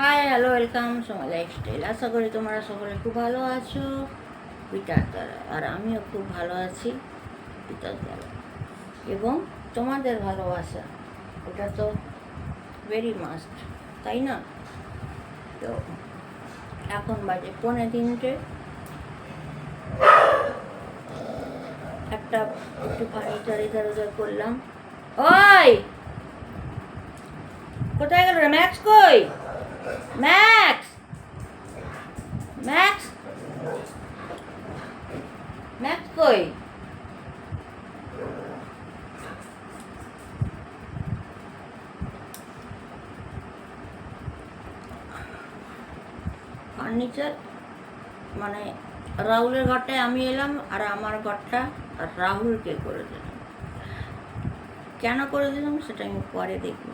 Hi hello welcome Somoy lifestyle আশা করি তোমরা সকলে খুব ভালো আছো। পিতার দ্বারা, আর আমিও খুব ভালো আছি পিতার দ্বারা। এবং তোমাদের ভালোবাসা, ওটা তো ভেরি মাস্ট তাই না? তো এখন বাজে পৌনে তিনটে। একটা একটু ফার্নিচার ইধার উধার করলাম। ওই! কোথায় গেল রে ম্যাক্স কই? কই ফার্নিচার মানে রাহুলের ঘরটায় আমি এলাম আর আমার ঘরটা রাহুলকে করে দিলাম। কেন করে দিলাম সেটা আমি পরে দেখব।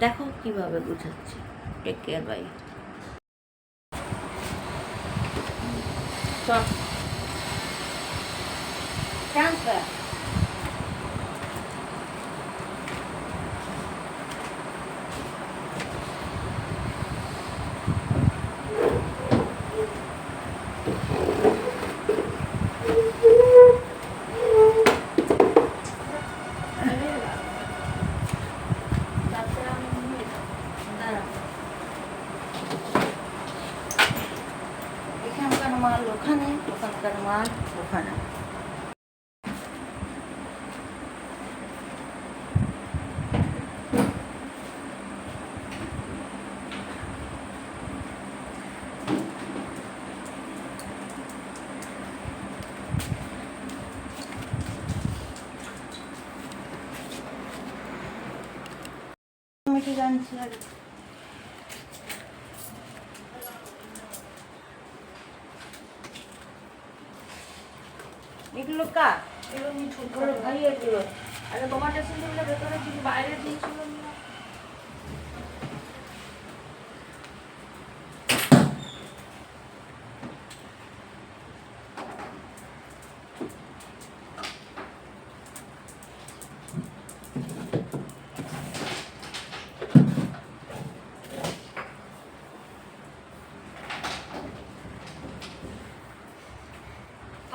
দেখো কীভাবে বুঝাচ্ছি टेक केयर बाय ट्रांसफ़र মাল ওখানে ওখানকার মাল ওখানে মিটি গান ছিল এগুলো কার? এগুলো আমি ছোট ওর ভাই এগুলো। আরে তোমার কাছে বাইরের ভেতরে ছিল বাইরে দিয়েছিল না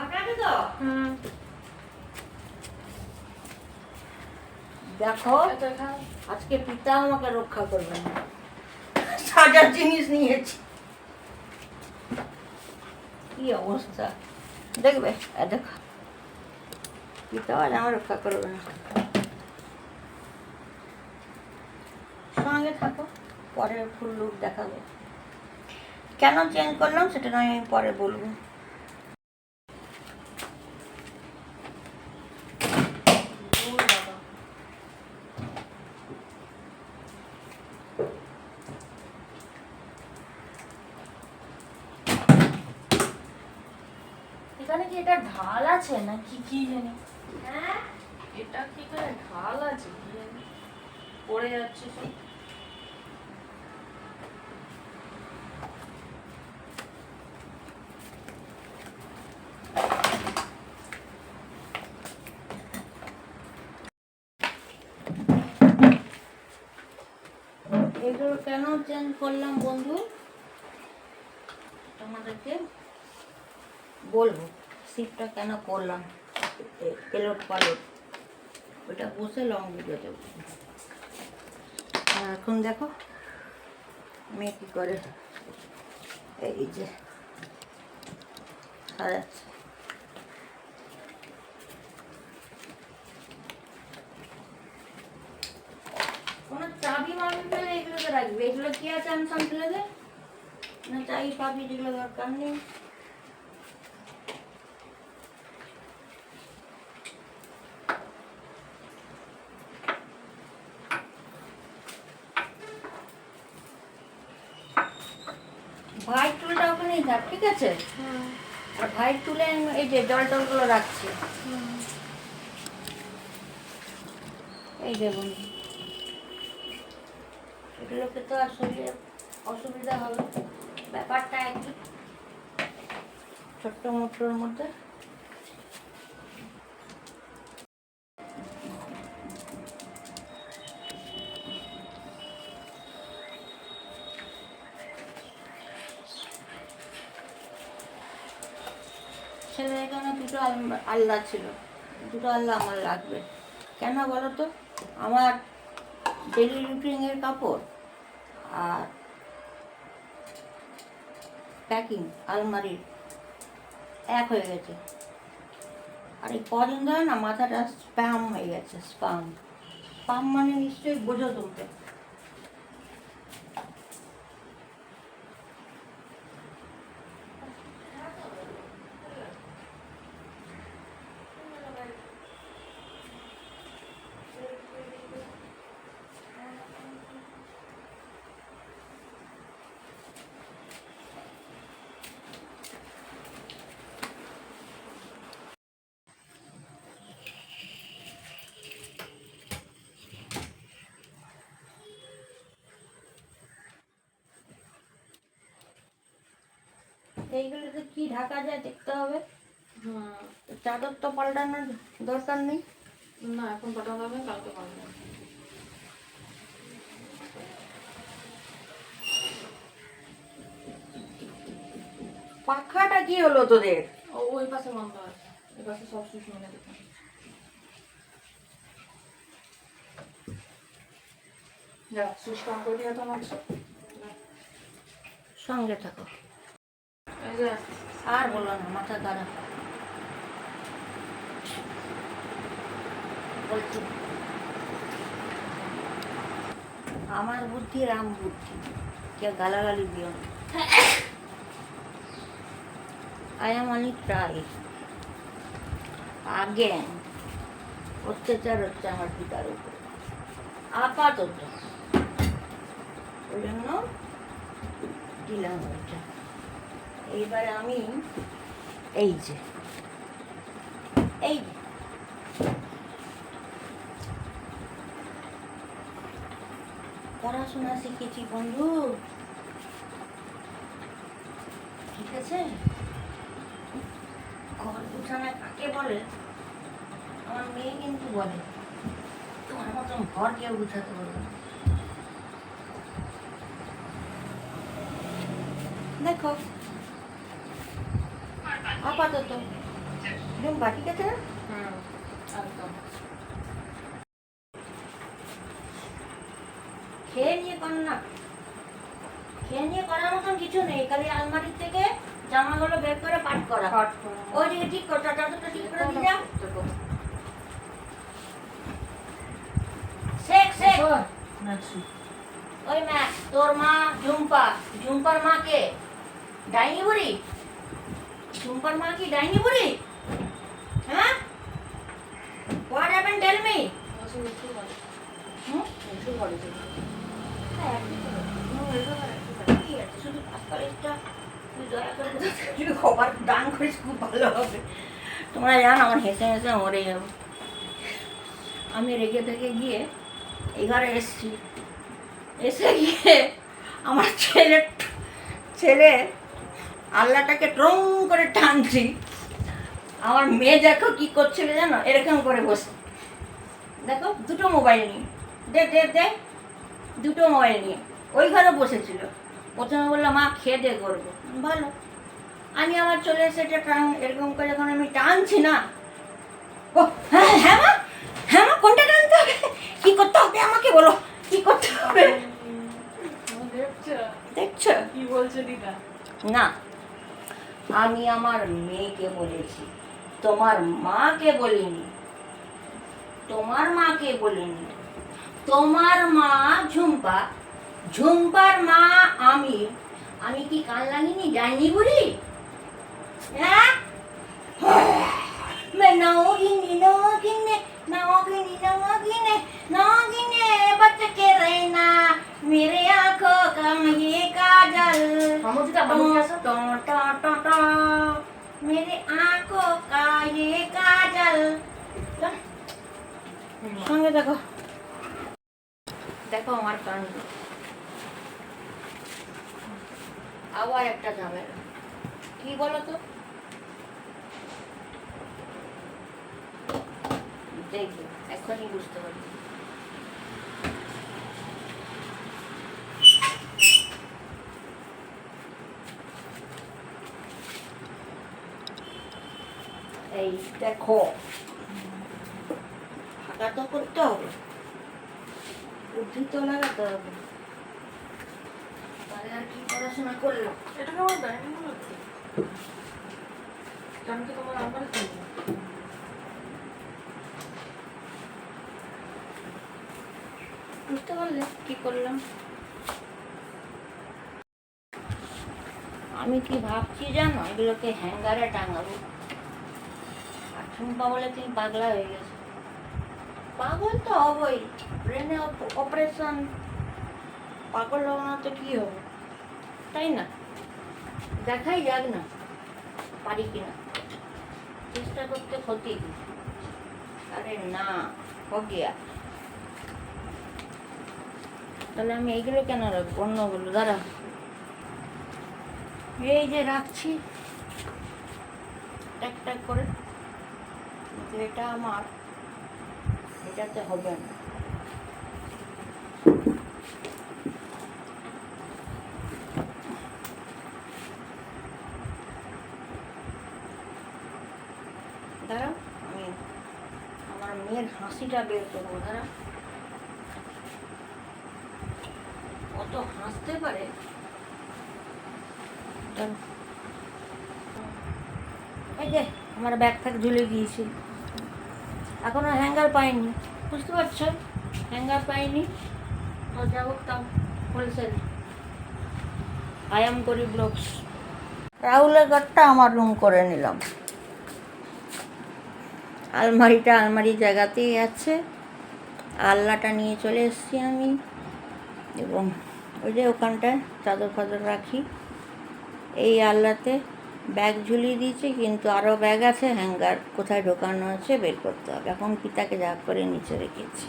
আপনাকে তো হুম দেখো আজকে পিতা আমাকে রক্ষা করবে না। সাজার জিনিস নিয়েছি। কি অবস্থা? দেখবে? দেখো। পিতা আজ আমার রক্ষা করবে না। সঙ্গে থাকো পরে ফুল লুক দেখাবো। কেন চেঞ্জ করলাম সেটা নয় আমি পরে বলব। কি এটা ঢাল আছে না কি কি জানি? হ্যাঁ? এটা কি করে ঢাল আছে কি জানি? পড়ে যাচ্ছে সব। এগুলো কেন চেঞ্জ করলাম বন্ধু? তোমাদেরকে বলব। সিটটা কেন করলাম? পেলট পালট। ওটা বসে লং ভিডিও এখন দেখো, মেয়ে কী করে? এই যে, সাজাচ্ছে। কোনো চাবি মাবি এগুলোতে রাখবে। এগুলো কি আছে ফেলে দে না চাবি পাবি যেগুলো দরকার নেই। ভাই টুলটা ওখানেই থাক, ঠিক আছে? আর ভাই তুলে এই যে জল টলগুলো রাখছি। এই দেখুন এগুলোকে তো আসলে অসুবিধা হবে ব্যাপারটা একই ছোট্ট মোটর মধ্যে ছেলে এখানে আলম- আল্লাহ ছিল। দুটো আল্লাহ আমার লাগবে। কেন বলো তো? আমার ডেলি রুটিনের কাপড় আর প্যাকিং আলমারির এক হয়ে গেছে। আর এই কদিন ধরে না মাথাটা স্প্যাম হয়ে গেছে স্পাম স্পাম মানে নিশ্চয়ই বোঝো তোমরা এইগুলোতে কি ঢাকা যায় দেখতে হবে। হুম। চাদর তো পাল্টানোর দরকার নেই। না এখন পাঠানো হবে কালকে হবে। পাখাটা কি হলো তোদের? ওই পাশে বন্ধ আছে। এই পাশে সব সুইচ মেনে দিতাম যা সুইচ করে দিয়ে তো সঙ্গে থাকো। আর বলো না, মাথা বলছি, আমার বুদ্ধি রাম বুদ্ধি কে গালাগালি দিও I am only try again অত্যাচার হচ্ছে আমার পিতার উপরে। আপাতত। ওই জন্য দিলাম ওইটা। এইবার আমি এই যে, এই। পড়াশোনা শিখেছি বন্ধু। ঠিক আছে? ঘর গুছানো কাকে বলে? আমার মেয়ে কিন্তু বলে, তোমার মতন ঘর কেউ গুছাতে না। দেখো আপাতত। ঠিক আছে না? হুম একদম। খেয়ে নিয়ে কর না। খেয়ে নিয়ে করার মতন কিছু নেই খালি আলমারির থেকে জামাগুলো বের করে পাট করা। ওই দিকে ঠিক করটা চাদরটা ঠিক করে দিয়ে যা। শেখ শেখ। ওই মা তোর মা ঝুম্পা। ঝুম্পার মা কে? ডাইনি বুড়ি? ঝুম্পার মা কি ডাইনি বুড়ি হ্যাঁ what happen tell me hmm হ্যাঁ, কি আছে? শুধু পাঁচপালিশটা তুই দয়া করে যদি খবর দান করিস খুব ভালো হবে। তোমরা জানো আমার হেসে হেসে মরে যাব। আমি রেগে থেকে গিয়ে এই ঘরে এসছি। এসে গিয়ে আমার ছেলে ছেলে আল্লাহটাকে ট্রং করে টানছি। আমার মেয়ে দেখো কি করছিল জানো? এরকম করে বসে দেখো দুটো মোবাইল নিয়ে। দে দে দে। দুটো মোবাইল নিয়ে। ওই ঘরে বসেছিল। প্রথমে বললাম মা খেয়ে দে করব। ভালো। আমি আমার চলে এসে এটা টান এরকম করে যখন আমি টানছি না ও হ্যাঁ হ্যাঁ মা হ্যাঁ মা কোনটা টানতে হবে? কি করতে হবে আমাকে বলো? কি করতে হবে? দেখছ? দেখছ? কি বলছো দিদা? না। আমি আমার মেয়েকে বলেছি। তোমার মাকে বলিনি। তোমার মাকে বলিনি। তোমার মা ঝুম্পা। ঝুম্পার মা আমি। আমি কি কান লাগিনি? যাইনি বুড়ি? হ্যাঁ? নাও কিনে নাও কিনে নাও কিনে নাও কিনে বাচ্চা কে রে মেরে আঁকো কায়ে কাজল। সঙ্গে দেখো। দেখো আমার কাণ্ড আবার একটা যাবে কি বলো তো? দেখবে, এখনই বুঝতে পারছি এই দেখো। ফাঁকা তো করতে হবে। বুদ্ধি তো লাগাতে হবে? তাহলে আর কি পড়াশোনা করল? এটাকে আমার ডাইনিং আমি তো তোমার আমার বুঝতে পারলে কি করলাম? আমি কি ভাবছি জানো? এগুলোকে হ্যাঙ্গারে টাঙাবো। ঠুম্পা বলে তুমি পাগলা হয়ে গেছো। পাগল তো হবই। ব্রেনে অপারেশন পাগল হব না তো কি হবে? তাই না? দেখাই যাক না, পারি কিনা চেষ্টা করতে ক্ষতি আরে না তাহলে আমি এইগুলো কেন রাখব? অন্যগুলো, দাঁড়া। এই যে রাখছি। ট্যাক করে। কিন্তু এটা আমার, এটাতে হবে না। আমি আমার মেয়ের হাসিটা বের করব দাঁড়া কত হাসতে পারে। এই যে আমার ব্যাগ ফ্যাগ ঝুলে দিয়েছি এখনও হ্যাঙ্গার পাইনি। বুঝতে পারছ? হ্যাঙ্গার পাইনি। তো যাব তাও হোলসেল আই গরিব ব্লগস রাহুলের ঘরটা আমার রুম করে নিলাম। আলমারিটা আলমারি জায়গাতেই আছে। আলনাটা নিয়ে চলে এসেছি আমি। এবং ওই যে ওখানটায় চাদর ফাদর রাখি। এই আলনাতে ব্যাগ ঝুলিয়ে দিয়েছি, কিন্তু আরও ব্যাগ আছে, হ্যাঙ্গার কোথায় ঢোকানো আছে বের করতে হবে। এখন পিতাকে যা করে নিচে রেখেছি।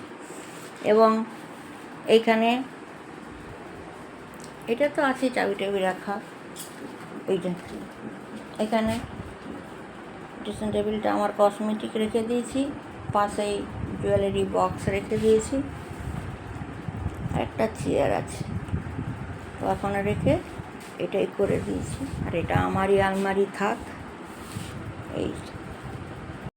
এবং এইখানে এটা তো আছে চাবি টাবি রাখা। এইটা। এখানে ড্রেসিং টেবিলটা আমার কসমেটিক রেখে দিয়েছি। পাশেই জুয়েলারি বক্স রেখে দিয়েছি। একটা চেয়ার আছে। তো এখন রেখে এটাই করে দিয়েছি। আর এটা আমারই আলমারি থাক। এই